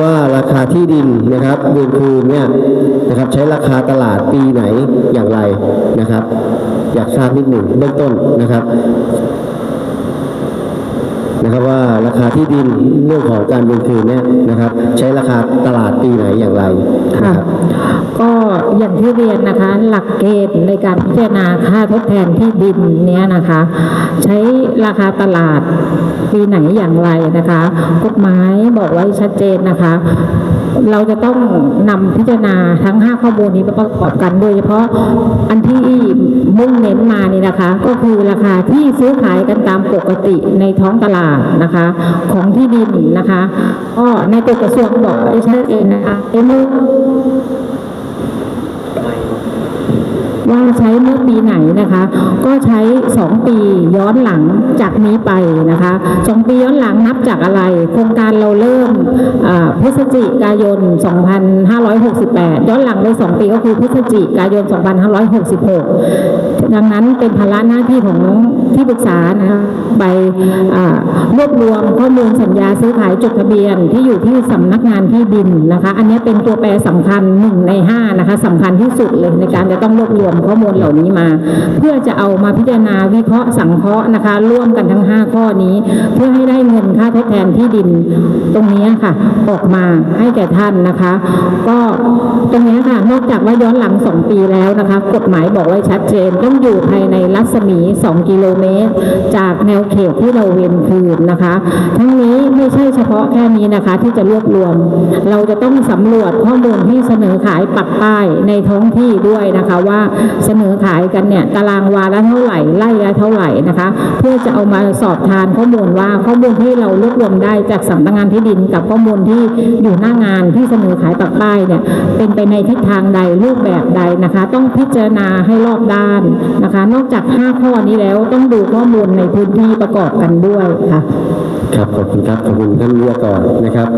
ว่าราคาที่ดินนะครับเดือนคืนเนี่ยนะครับใช้ราคาตลาดปีไหนอย่างไรนะครับ อยากทราบนิดหนึ่งเบื้องต้นนะครับ นะครับว่ารา คาที่ดินเรื่องของการเดือนคืนเนี่ยนะครับ ใช้ราคาตลาดปีไหนอย่างไรค่ะครับก็อย่างที่เรียนนะคะ หลักเกณฑ์ในการพิจารณาค่าทดแทนที่ดินเนี้ยนะคะ ใช้ราคาตลาดปีไหนอย่างไรนะคะกฎหมายบอกไว้ชัดเจนนะคะ เราจะต้องนำพิจารณาทั้ง 5 ข้อมูลนี้ประกอบกันโดยเฉพาะอันที่มุ่งเน้นมานี่นะคะ ก็คือราคาที่ซื้อขายกันตามปกติในท้องตลาดนะคะ ของที่ดินนะคะก็ในตัวกระทรวงบอกไว้ชัดเจนนะคะเอเมื่อ ว่าใช้เมื่อปีไหนนะคะ ก็ใช้ 2 ปีย้อนหลังจากนี้ไปนะคะ2ปีย้อนหลังนับจากอะไร โครงการเราเริ่มพฤศจิกายน 2568 ย้อนหลังไป 2 ปีก็คือพฤศจิกายน 2566 ดังนั้นเป็นภาระหน้าที่ของที่ปรึกษานะคะไปรวบรวมข้อมูลสัญญาซื้อขายจดทะเบียนที่อยู่ที่สำนักงานที่ดินนะคะ อันนี้เป็นตัวแปรสำคัญหนึ่งในห้านะคะสำคัญที่สุดเลยในการจะต้องรวบรวมข้อมูลเหล่านี้มา เพื่อจะเอามาพิจารณาวิเคราะห์สังเคราะห์นะคะ ร่วมกันทั้ง 5 ข้อนี้ เพื่อให้ได้เงินค่าทดแทนที่ดินตรงนี้ค่ะ ออกมาให้แก่ท่านนะคะ ก็ตรงนี้ค่ะนอกจากว่าย้อนหลัง 2 ปีแล้วนะคะ กฎหมายบอกไว้ชัดเจนต้องอยู่ภายในรัศมี 2 กิโลเมตร จากแนวเขตที่เราเวียนคืนนะคะ ทั้งนี้ไม่ใช่เฉพาะแค่นี้นะคะที่จะรวบรวม เราจะต้องสำรวจข้อมูลที่เสนอขายปักป้ายในท้องที่ด้วยนะคะว่าเสนอขายกันเนี่ยตารางวาละเท่าไหร่ไร่ละเท่าไหร่นะคะ เพื่อจะเอามาสอบทานข้อมูลว่าข้อมูลที่เรารวบรวมได้จากสำนักงานที่ดินกับข้อมูลที่อยู่หน้างานที่เสนอขายปักป้ายเนี่ยเป็นไปในทิศทางใดรูปแบบใดนะคะ ต้องพิจารณาให้รอบด้านนะคะ นอกจาก 5 ข้อนี้แล้วต้องดูข้อมูลในพื้นที่ประกอบกันด้วยค่ะ ครับขอบคุณครับขอบคุณท่านวิทยากรนะครับ